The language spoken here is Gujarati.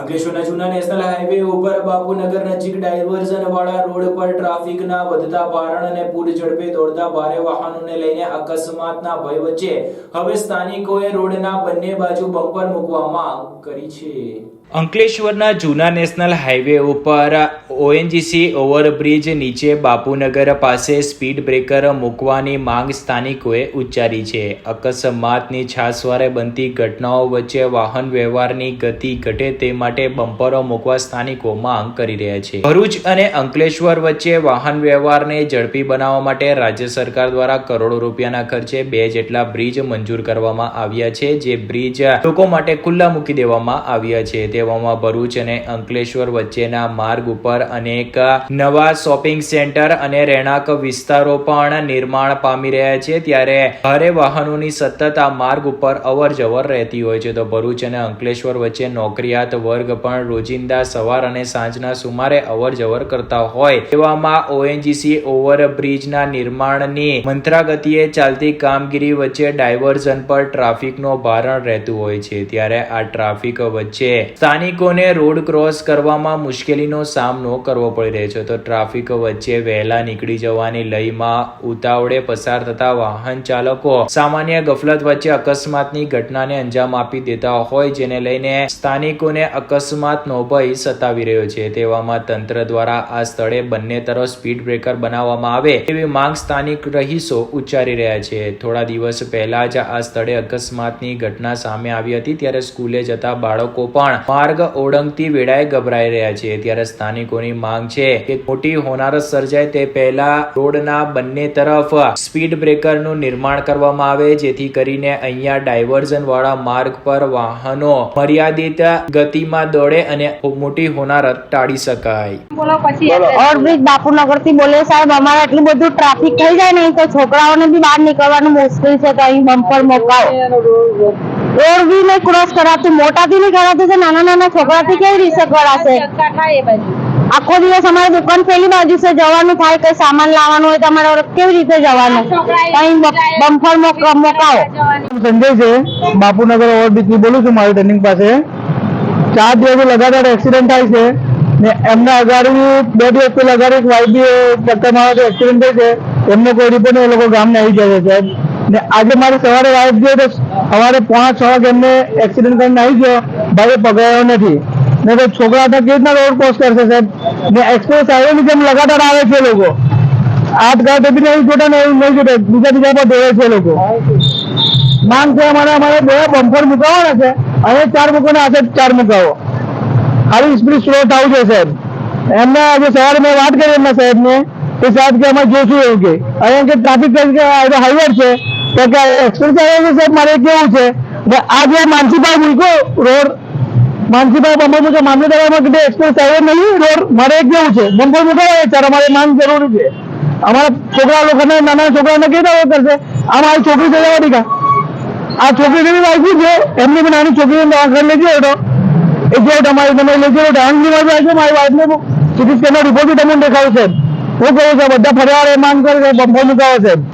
અંકલેશ્વરના જૂના નેશનલ હાઈવે ઉપર બાપુનગર નજીક ડાયવર્ઝન વાળા રોડ પર ટ્રાફિકના વધતા ભારણ અને પૂર ઝડપે દોડતા ભારે વાહનોને લઈને અકસ્માતના ભય વચ્ચે હવે સ્થાનિકોએ રોડના બંને બાજુ બમ્પર મૂકવા કરી છે. અંકલેશ્વરના જૂના નેશનલ હાઈવે ઉપર ઓએનજીસી ઓવરબ્રિજ નીચે બાપુનગર પાસે સ્પીડ બ્રેકર મૂકવાની માંગ સ્થાનિકોએ ઉચ્ચારી છે. અકસ્માતની છાસવારે બનતી ઘટનાઓ વચ્ચે વાહન વ્યવહારની ગતિ ઘટે તે માટે બમ્પરો મૂકવા સ્થાનિકો માંગ કરી રહ્યા છે. ભરૂચ અને અંકલેશ્વર વચ્ચે વાહન વ્યવહારને ઝડપી બનાવવા માટે રાજ્ય સરકાર દ્વારા કરોડો રૂપિયાના ખર્ચે બે જેટલા બ્રિજ મંજૂર કરવામાં આવ્યા છે, જે બ્રિજ લોકો માટે ખુલ્લા મૂકી દેવામાં આવ્યા છે. તેવામાં ભરૂચ અને અંકલેશ્વર વચ્ચેના માર્ગ ઉપર અનેક નવા શોપિંગ સેન્ટર અને રહેણાંક વિસ્તારો પણ નિર્માણ પામી રહ્યા છે. ત્યારે ભારે વાહનોની સતત આ માર્ગ ઉપર અવર જવર રહેતી હોય છે. તો ભરૂચ અને અંકલેશ્વર વચ્ચે નોકરિયાત વર્ગ પણ રોજિંદા સવાર અને સાંજના સુમારે અવર જવર કરતા હોય. એવામાં ઓએનજીસી ઓવરબ્રિજના નિર્માણની મંત્રાગતિએ ચાલતી કામગીરી વચ્ચે ડાયવર્ઝન પર ટ્રાફિકનો ભારણ રહેતું હોય છે. ત્યારે આ ટ્રાફિક વચ્ચે સ્થાનિકોને રોડ ક્રોસ કરવામાં મુશ્કેલીનો સામનો કરવો પડી રહ્યો છે. તો ટ્રાફિક વચ્ચે વહેલા નીકળી જવાની લયમાં ઉતાવળે પસાર થતા વાહન ચાલકો સામાન્ય ગફલત વચ્ચે અકસ્માતની ઘટનાને અંજામ આપી દેતા હોય, જેને લઈને સ્થાનિકોને અકસ્માતનો ભય સતાવી રહ્યો છે. તેવામાં તંત્ર દ્વારા આ સ્થળે બંને તરફ સ્પીડ બ્રેકર બનાવવામાં આવે તેવી માંગ સ્થાનિક રહીશો ઉચ્ચારી રહ્યા છે. થોડા દિવસ પહેલા જ આ સ્થળે અકસ્માતની ઘટના સામે આવી હતી, ત્યારે સ્કૂલે જતા બાળકો પણ માર્ગ ઓળંગતી વેળાએ ગભરાઈ રહ્યા છે. ત્યારે સ્થાનિકોની માંગ છે કે મોટી હોનારત સર્જાય તે પહેલા રોડના બંને તરફ સ્પીડ બ્રેકરનું નિર્માણ કરવામાં આવે, જેથી કરીને અહીંયા ડાયવર્ઝન વાળા માર્ગ પર વાહનો મર્યાદિત ગતિમાં દોડે અને મોટી હોનારત ટાળી શકાય. બોલો બાપુનગરથી બોલે સાહેબ અમારે એટલું બધું ટ્રાફિક થઈ જાય ને તો છોકરાઓને બી બહાર નીકળવાનું મુશ્કેલ છે તો અહીં બમ્પર મોકલાવો રોડ બી નહીં ક્રોસ કરાતું મોટાથી નહીં કરાતું છે નાના નાના છોકરાથી કેવી રીતે કરાશે? આખો દિવસ અમારી દુકાન પેલી બાજુ છે જવાનું થાય કઈ સામાન લાવવાનું હોય તમારે કેવી રીતે જવાનું? અહીં બમ્પર મોકાવો. સંજય છે બાપુનગર ઓવરબ્રિજથી બોલું છું મારી ટર્નિંગ પાસે. ચાર દિવસ લગાતાર એક્સિડન્ટ થાય છે. ને એમના અગાડી બે દિવસ પહેલા અગાડી એક વાઈફ ચક્કર મારવાથી એક્સિડન્ટ થાય છે. એમને કોઈ રિપોર્ટ એ લોકો ગામને આવી જાય છે ને આજે મારે સવારે વાઈફ ગયો તો સવારે પોણા છ વાગે એમને એક્સિડન્ટ કરીને આવી ગયો. ભાઈ પગડાયો નથી. ને તો છોકરા હતા કેવી રીતના રોડ ક્રોસ કરશે સાહેબ? ને એક્સપ્રેસ હાઈવે જેમ લગાતાર આવે છે લોકો. આઠ ગાંઠ બી નહીં જોતા ને એવું નહીં જોતા બીજા બીજા પર દોડે છે લોકો. માંગ છે અમારે અમારે બે બમ્પર મુકાવવાના છે. અને ચાર મૂકવાના હાથે ચાર મુકાવો. ખાલી સ્પીડ સ્લો થવું છે સાહેબ. એમને આજે સવારે મેં વાત કરી એમના સાહેબને કે સાહેબ કે અમે જોશું એવું કે. અહીંયા કે ટ્રાફિક હાઈવે છે. તો કે એક્સપ્રેસ હાઈવે છે સાહેબ, મારે કેવું છે? ને આ જે માનસીભાઈ મૂક્યો રોડ. માનસીભાઈ બંબો મૂકે દવામાં કે એક્સપ્રેસ હાઈવે નહીં, રોડ. મારે કેવું છે? બંબો મૂકાવે ચાર અમારે માન જરૂરી છે. અમારા છોકરા લોકોને નાના છોકરાને કેવી રીતે કરશે. આ મારી છોકરી છે જવા દીકા આ છોકરીની વાઈફી છે? એમની પણ નાની છોકરીને દવાખાને લઈ ગયો હતો એ જે તમારી તમે લઈ ગયો ડાંગની બાજુ આવી છે મારી વાઈફને સીટી સ્કેનનો રિપોર્ટ બી તમને દેખાડશે હું કહું છું બધા ફરિયાદ માંગ કરે બમ્પર મુકાવે છે.